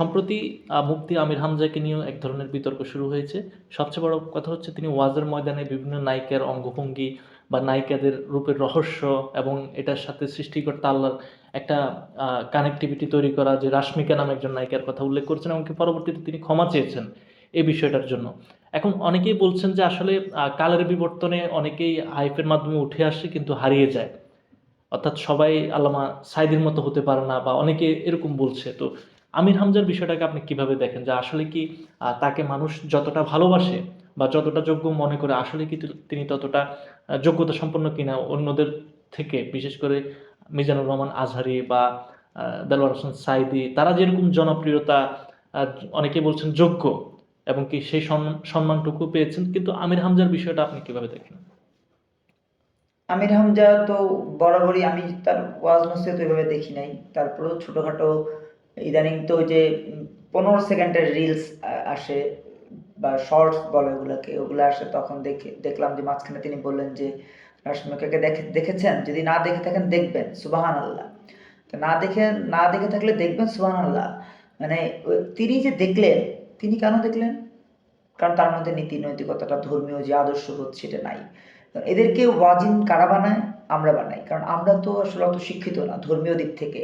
সম্প্রতি মুক্তি আমির হামজাকে নিয়েও এক ধরনের বিতর্ক শুরু হয়েছে। সবচেয়ে বড় কথা হচ্ছে তিনি ওয়াজের ময়দানে বিভিন্ন নায়িকার অঙ্গভঙ্গি বা নায়িকাদের রূপের রহস্য এবং এটার সাথে সৃষ্টিকর্তা আল্লাহর একটা কানেক্টিভিটি তৈরি করা, যে রাশ্মিকা নামে একজন নায়িকার কথা উল্লেখ করছেন এমনকি পরবর্তীতে তিনি ক্ষমা চেয়েছেন এই বিষয়টার জন্য। এখন অনেকেই বলছেন যে আসলে কালের বিবর্তনে অনেকেই হাইপের মাধ্যমে উঠে আসে কিন্তু হারিয়ে যায়। অর্থাৎ সবাই আল্লামা সাইদির মতো হতে পারে না বা অনেকে এরকম বলছে। তো আমির হামজার বিষয়টাকে আপনি কীভাবে দেখেন? যে আসলে কি তাকে মানুষ যতটা ভালোবাসে বা যতটা যোগ্য মনে করে, আসলে কি তিনি ততটা যোগ্যতা সম্পন্ন কিনা অন্যদের থেকে, বিশেষ করে মিজানুর রহমান আজহারি বা দেলোয়ার হোসেন সাইদি, তারা যেরকম জনপ্রিয়তা অনেকে বলছেন যোগ্য এবং কি সেই সম্মান- সম্মানটুকু পেয়েছেন, কিন্তু আমির হামজার বিষয়টা আপনি কীভাবে দেখেন? আমির হামজা তো বরাবরই, আমি তার ওয়াজ নসিহত ওইভাবে দেখি নাই। তারপরেও ছোটোখাটো ইদানিং তো যে পনেরো সেকেন্ডের রিলস আসে বা শর্টস বলে ওগুলোকে ওগুলো আসে তখন দেখে, দেখলাম যে মাঝখানে তিনি বললেন যে রাশমিকাকে দেখে, দেখেছেন? যদি না দেখে থাকেন, দেখবেন সুবাহান আল্লাহ না দেখে না দেখে থাকলে দেখবেন সুবাহান আল্লাহ মানে তিনি যে দেখলেন, তিনি কেন দেখলেন? কারণ তার মধ্যে নীতি নৈতিকতাটা ধর্মীয় যে আদর্শবোধ সেটা নাই। এদেরকে ওয়াজিন কারা বানায়? আমরা বানাই। কারণ আমরা তো আসলে অত শিক্ষিত না ধর্মীয় দিক থেকে।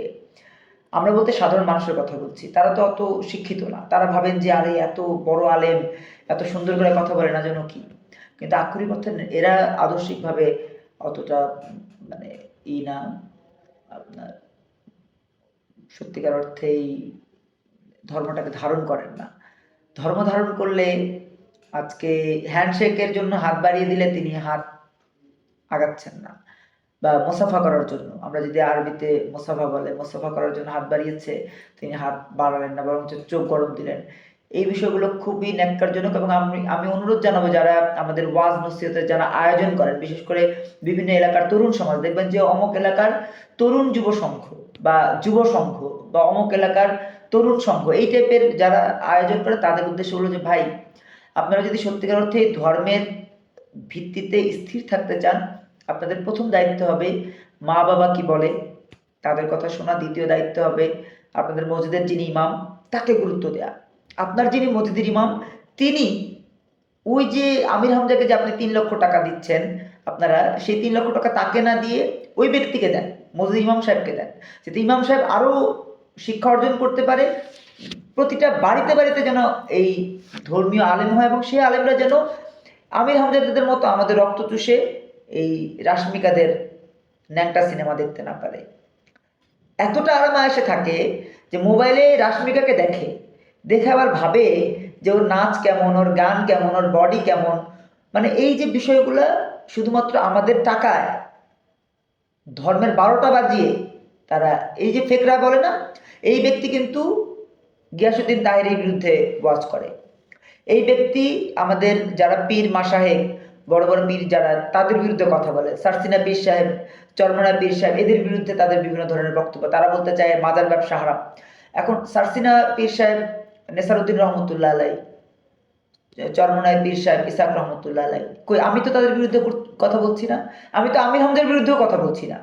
আমরা বলতে সাধারণ মানুষের কথা বলছি। তারা তো অত শিক্ষিত না। তারা ভাবেন যে, আরে, এত বড় আলেম, এত সুন্দর করে কথা বলে না যেন কি? কিন্তু আক্ষরিক অর্থে এরা আদর্শিকভাবে অতটা মানে ই না। আপনার সত্যিকার অর্থেই ধর্মটাকে ধারণ করেন না। ধর্ম ধারণ করলে আজকে হ্যান্ডশেকের জন্য হাত বাড়িয়ে দিলে তিনি হাত আগাচ্ছেন না। বা মোসাফা করার জন্য। আমরা যদি আরবিতে মোসাফা বলে, মোসাফা করার জন্য হাত বাড়িয়েছে, তিনি হাত বাড়ালেন না বরং চোখ গরম দিলেন। এই বিষয়গুলো খুবই ন্যাক্কারজনক এবং আমি আমি অনুরোধ জানাব যারা আমাদের ওয়াজ নসিহতের যারা আয়োজন করেন, বিশেষ করে বিভিন্ন এলাকার তরুণ সমাজ, দেখবেন যে অমুক এলাকার তরুণ যুব সংঘ বা যুব সংঘ বা অমুক এলাকার তরুণ সংঘ, এই টাইপের যারা আয়োজন করে, তাদের উদ্দেশ্য হলো যে, ভাই, আপনারা যদি সত্যিকার অর্থে ধর্মের ভিত্তিতে স্থির থাকতে চান আপনাদের প্রথম দায়িত্ব হবে মা বাবা কি বলে, তাদের কথা শোনা। দ্বিতীয় দায়িত্ব হবে আপনাদের মসজিদের যিনি ইমাম, তাকে গুরুত্ব দেয়া। আপনার যিনি মসজিদের ইমাম, তিনি ওই যে আমির হামজাকে যে আপনি তিন লক্ষ টাকা দিচ্ছেন, আপনারা সেই তিন লক্ষ টাকা তাকে না দিয়ে ওই ব্যক্তিকে দেন মসজিদ ইমাম সাহেবকে দেন। যাতে ইমাম সাহেব আরও শিক্ষা অর্জন করতে পারে, প্রতিটা বাড়িতে বাড়িতে যেন এই ধর্মীয় আলেম হয় এবং সেই আলেমরা যেন আমির হামজাদের মতো আমাদের রক্ত চুষে রাশ্মিকাদের ন্যাংটা সিনেমা দেখতে না পারে। এতটা আরাম এসে থাকে যে মোবাইলে রাশ্মিকাকে দেখে দেখে আবার ভাবে যে ওর নাচ কেমন, ওর গান কেমন, ওর বডি কেমন। মানে এই যে বিষয়গুলো শুধুমাত্র আমাদের টাকায় ধর্মের বারোটা বাজিয়ে তারা, এই যে ফেকরা বলে না, এই ব্যক্তি কিন্তু গিয়াসুদ্দিন তাহেরের বিরুদ্ধে ওয়াজ করে। এই ব্যক্তি আমাদের যারা পীর মাসাহেব বড় বড় পীর যারা, তাদের বিরুদ্ধে কথা বলে। সারসিনা পীর সাহেব, চরমনা পীর সাহেব, এদের বিরুদ্ধে তাদের বিভিন্ন ধরনের বক্তব্য। তারা বলতে চায় মাদার ব্যবসা হারাম। এখন সারসিনা পীর সাহেব, নেসারুদ্দিন রহমতুল্লাহ আলাই চরমনায় পীর সাহেব, ইসাক রহমতুল্লাহ আলাই, কই, আমি তো তাদের বিরুদ্ধে কথা বলছি না। আমি তো আমির হামদের বিরুদ্ধেও কথা বলছি না।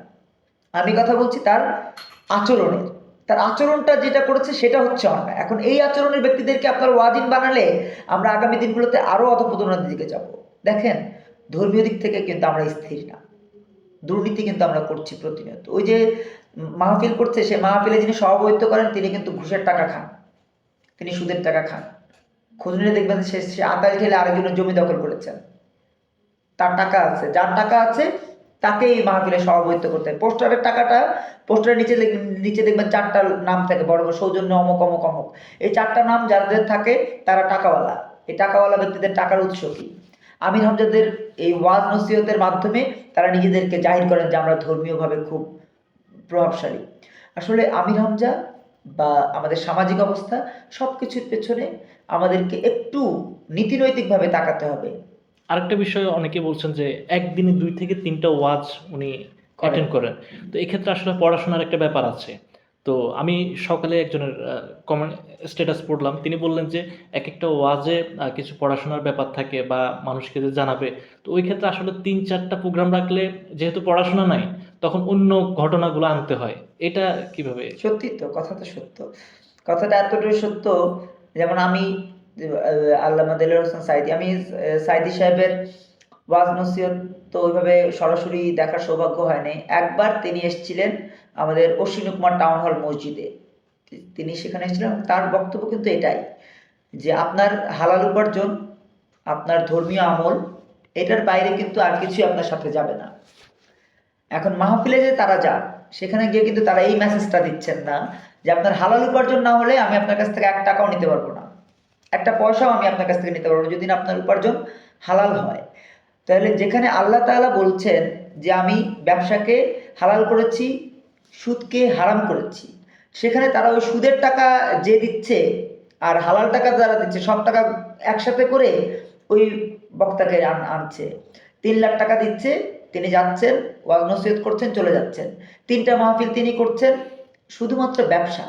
আমি কথা বলছি তার আচরণের তার আচরণটা যেটা করেছে, সেটা হচ্ছে অন্যায়। এখন এই আচরণের ব্যক্তিদেরকে আপনার ওয়াজিন বানালে আমরা আগামী দিনগুলোতে আরও অধপতনের দিকে যাব। দেখেন, ধর্মীয় দিক থেকে কিন্তু আমরা স্থির না। দুর্নীতি কিন্তু আমরা করছি প্রতিনিয়ত। ওই যে মাহফিল করছে, সে মাহফিলে যিনি সভাপতিত্ব করেন, তিনি কিন্তু ঘুষের টাকা খান। তিনি সুদের টাকা খান। খোঁজ দেখবেন সে সে আতাল খেলে আরেকজনের জমি দখল করেছেন। তার টাকা আছে, যার টাকা আছে তাকে এই মাহফিলে সভাপতিত্ব করতে হয়। পোস্টারের টাকাটা, পোস্টারের নিচে নিচে দেখবেন চারটা নাম থাকে, বড় বড়, সৌজন্য, অমক অমক অমক। এই চারটা নাম যাদের থাকে, তারা টাকাওয়ালা। এই টাকাওয়ালা ব্যক্তিদের টাকার উৎস কি? আমির হামজাদের এই ওয়াজ নসিহতের মাধ্যমে তারা নিজেদেরকে জাহির করেন যে আমরা ধর্মীয়ভাবে খুব প্রভাবশালী। আসলে আমির হামজা বা আমাদের সামাজিক অবস্থা সব কিছুর পেছনে আমাদেরকে একটু নীতিনৈতিকভাবে তাকাতে হবে। আরেকটা বিষয় অনেকে বলছেন যে একদিনে দুই থেকে তিনটা ওয়াজ উনি অ্যাটেন্ড করেন। তো এক্ষেত্রে আসলে পড়াশোনার একটা ব্যাপার আছে। তো আমি সকালে একজনের কমেন্ট স্ট্যাটাস পড়লাম। তিনি বললেন যে এক একটা ওয়াজে কিছু পড়াশোনার ব্যাপার থাকে বা মানুষকে যে জানাবে। তো ওই ক্ষেত্রে আসলে তিন চারটা প্রোগ্রাম রাখলে যেহেতু পড়াশোনা নাই, তখন অন্য ঘটনাগুলো আনতে হয়। এটা কীভাবে? সত্যি তো কথা তো সত্য। কথাটা এতটাই সত্য, যেমন আমি আল্লামা দেলোয়ার হোসেন সাইদি, আমি সাইদি সাহেবের ওয়াজ নসিহত তো ওইভাবে সরাসরি দেখার সৌভাগ্য হয়নি একবার তিনি এসেছিলেন আমাদের অশ্বিনী কুমার টাউন হল মসজিদে। তিনি সেখানে এসেছিলেন তার বক্তব্য কিন্তু এটাই, যে আপনার হালাল উপার্জন, আপনার ধর্মীয় আমল, এটার বাইরে কিন্তু আর কিছুই আপনার সাথে যাবে না। এখন মাহফিলে যে তারা যান, সেখানে গিয়ে কিন্তু তারা এই মেসেজটা দিচ্ছেন না, যে আপনার হালাল উপার্জন না হলে আমি আপনার কাছ থেকে এক টাকাও নিতে পারব না। একটা পয়সাও আমি আপনার কাছ থেকে নিতে পারব না, যদি না আপনার উপার্জন হালাল হয়। তাহলে যেখানে আল্লাহ তাআলা বলছেন যে আমি ব্যবসাকে হালাল করেছি সুদকে হারাম করেছি। সেখানে তারা ওই সুদের টাকা যে দিচ্ছে আর হালাল টাকা যারা দিচ্ছে, সব টাকা একসাথে করে ওই বক্তাকে আনছে। তিন লাখ টাকা দিচ্ছে, তিনি যাচ্ছেন, ওয়াজ নসিহত করছেন, চলে যাচ্ছেন। তিনটা মাহফিল তিনি করছেন, শুধুমাত্র ব্যবসা।